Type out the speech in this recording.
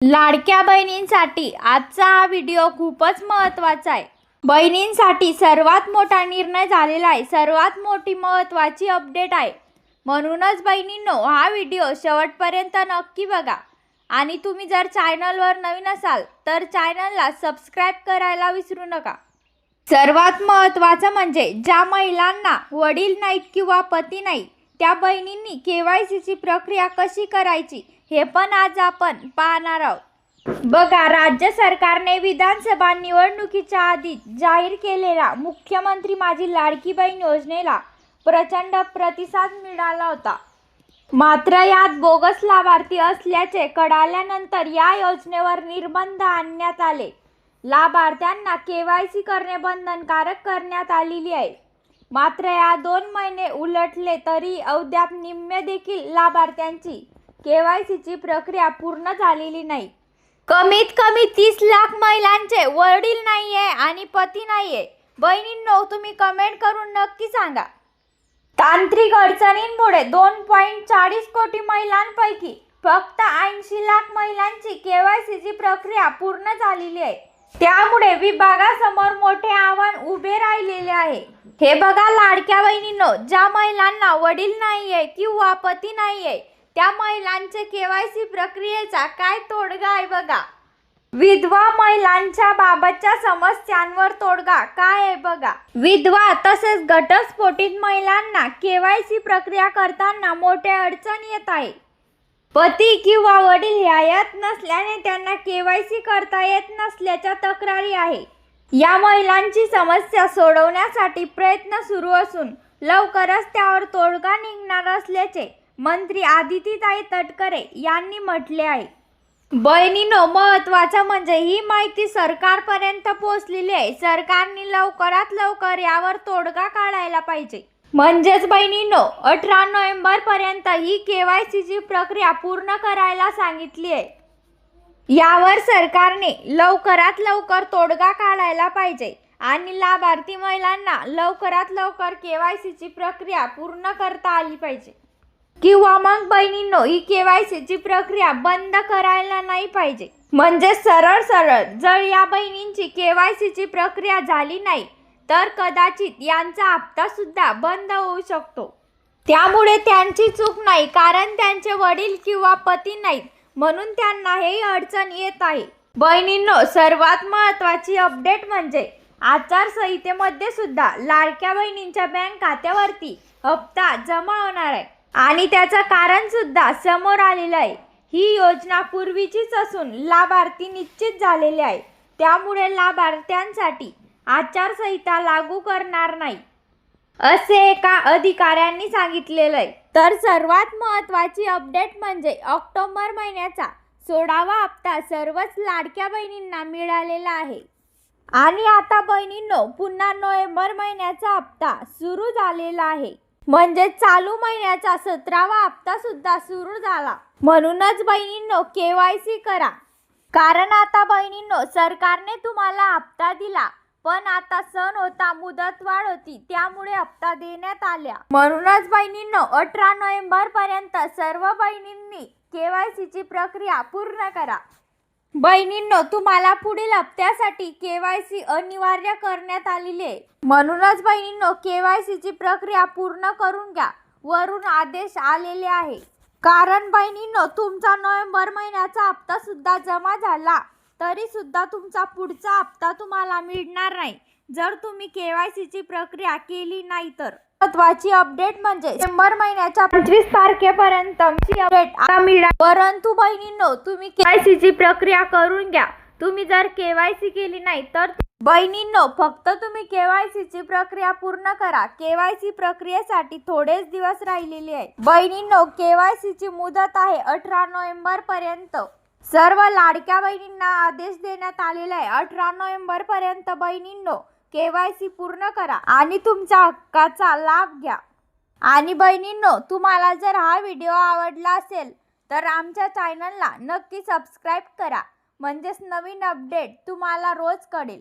लाडक्या बहिणींसाठी आजचा हा व्हिडिओ खूपच महत्त्वाचा आहे. बहिणींसाठी सर्वात मोठा निर्णय झालेला आहे. सर्वात मोठी महत्त्वाची अपडेट आहे. म्हणूनच बहिणींनो हा व्हिडिओ शेवटपर्यंत नक्की बघा. आणि तुम्ही जर चॅनलवर नवीन असाल तर चॅनलला सबस्क्राईब करायला विसरू नका. सर्वात महत्त्वाचं म्हणजे ज्या महिलांना वडील नाहीत किंवा पती नाही त्या बहिणींनी के वाय सीची प्रक्रिया कशी करायची हे पण आज आपण पाहणार आहोत. बघा राज्य सरकारने विधानसभा निवडणुकीच्या आधी जाहीर केलेल्या मुख्यमंत्री माझी लाडकी बहीण योजनेला प्रचंड प्रतिसाद मिळाला होता. मात्र यात बोगस लाभार्थी असल्याचे कळाल्यानंतर या योजनेवर निर्बंध आणण्यात आले. लाभार्थ्यांना केवायसी करणे बंधनकारक करण्यात आलेली आहे. मात्र या दोन महिने उलटले तरी अद्याप निम्मे देखील लाभार्थ्यांची केवायसीची प्रक्रिया पूर्ण झालेली नाही. कमीत कमी तीस लाख महिलांचे वडील नाहीये आणि पती नाहीये. बहिणींनो तुम्ही कमेंट करून नक्की सांगा. तांत्रिक अडचणींमुळे दोन पॉईंट चाळीस कोटी महिलांपैकी फक्त ऐंशी लाख महिलांची केवायसीची प्रक्रिया पूर्ण झालेली आहे. त्यामुळे विभागासमोर मोठे आव्हान उभे राहिलेले आहे. हे बघा लाडक्या बहिणींनो ज्या महिलांना वडील नाही आहे किंवा पती नाही आहे त्या महिलांचे केवायसी प्रक्रियेचा काय तोडगा आहे बघा. विधवा महिलांच्या बाबतच्या समस्यांवर तोडगा काय आहे बघा. विधवा तसेच घटस्फोटित महिलांना केवायसी प्रक्रिया करताना मोठ्या अडचण येत आहे. पती किंवा वडील यात नसल्याने त्यांना केवायसी करता येत नसल्याच्या तक्रारी आहे. या महिलांची समस्या सोडवण्यासाठी प्रयत्न सुरू असून लवकरच त्यावर तोडगा निघणार असल्याचे मंत्री आदितीताई तटकरे यांनी म्हटले आहे. बहिणीनो महत्वाचं म्हणजे ही माहिती सरकारपर्यंत पोहोचलेली आहे. सरकारने लवकरात लवकर यावर तोडगा काढायला पाहिजे. म्हणजेच बहिणींनो अठरा नोव्हेंबर पर्यंत ही केवायसीची प्रक्रिया पूर्ण करायला सांगितली आहे. यावर सरकारने लवकरात लवकर तोडगा काढायला पाहिजे आणि लाभार्थी महिलांना लवकरात लवकर केवायसीची प्रक्रिया पूर्ण करता आली पाहिजे. किंवा मग बहिणींनो ही केवायसीची प्रक्रिया बंद करायला नाही पाहिजे. म्हणजे सरळ सरळ जर या बहिणींची केवायसीची प्रक्रिया झाली नाही तर कदाचित यांचा हप्ता सुद्धा बंद होऊ शकतो. त्यामुळे त्यांची चूक नाही कारण त्यांचे वडील किंवा पती नाहीत म्हणून त्यांना हे अडचण येत आहे. बहिणींनो सर्वात महत्वाची अपडेट म्हणजे आचारसंहितेमध्ये सुद्धा लाडक्या बहिणींच्या बँक खात्यावरती हप्ता जमा होणार आहे. आणि त्याचं कारण सुद्धा समोर आलेलं आहे. ही योजना पूर्वीचीच असून लाभार्थी निश्चित झालेले आहे. त्यामुळे लाभार्थ्यांसाठी आचारसंहिता लागू करणार नाही असे एका अधिकाऱ्यांनी सांगितलेलं आहे तर सर्वात महत्त्वाची अपडेट म्हणजे ऑक्टोबर महिन्याचा सोळावा हप्ता सर्वच लाडक्या बहिणींना मिळालेला आहे. आणि आता बहिणींनो पुन्हा नोव्हेंबर महिन्याचा हप्ता सुरू झालेला आहे. म्हणजे चालू महिन्याचा सतरावा हप्ता सुद्धा सुरू झाला. म्हणूनच बहिणींनो केवायसी करा. कारण आता बहिणींनो सरकारने तुम्हाला हप्ता दिला. पण आता सण होता मुदतवाढ होती त्यामुळे हप्ता देण्यात आल्या. म्हणूनच बहिणींनो अठरा नोव्हेंबर पर्यंत सर्व बहिणींनी केवायसीची प्रक्रिया पूर्ण करा. बहिणींनो तुम्हाला पुढील हप्त्यासाठी केवायसी अनिवार्य करण्यात आलेली आहे. म्हणूनच बहिणींनो केवायसीची प्रक्रिया पूर्ण करून घ्या वरून आदेश आलेले आहे. कारण बहिणींनो तुमचा नोव्हेंबर महिन्याचा हप्ता सुद्धा जमा झाला. तरी सुद्धा तुमचा पुढचा हप्ता तुम्हाला मिळणार नाही. जर तुम्ही केवायसीची प्रक्रिया केली नाही तर. महत्वाची अपडेट म्हणजे डिसेंबर महिन्याच्या पंचवीस तारखेपर्यंत अपडेट आता मिळा परंतु बहिणींनो तुम्ही केवायसीची प्रक्रिया करून घ्या. तुम्ही जर केवायसी केली नाही तर बहिणींनो फक्त तुम्ही केवायसीची प्रक्रिया पूर्ण करा. केवायसी प्रक्रियेसाठी थोडेच दिवस राहिलेले आहे बहिणींनो केवायसीची मुदत आहे अठरा नोव्हेंबर पर्यंत सर्व लाडक्या बहिणींना आदेश देण्यात आलेला आहे. अठरा नोव्हेंबर पर्यंत बहिणींनो केवायसी पूर्ण करा आणि तुमच्या हक्काचा लाभ घ्या. आणि बहिणींनो तुम्हाला जर हा व्हिडिओ आवडला असेल तर आमच्या चॅनलला नक्की सबस्क्राईब करा. म्हणजेच नवीन अपडेट तुम्हाला रोज कळेल.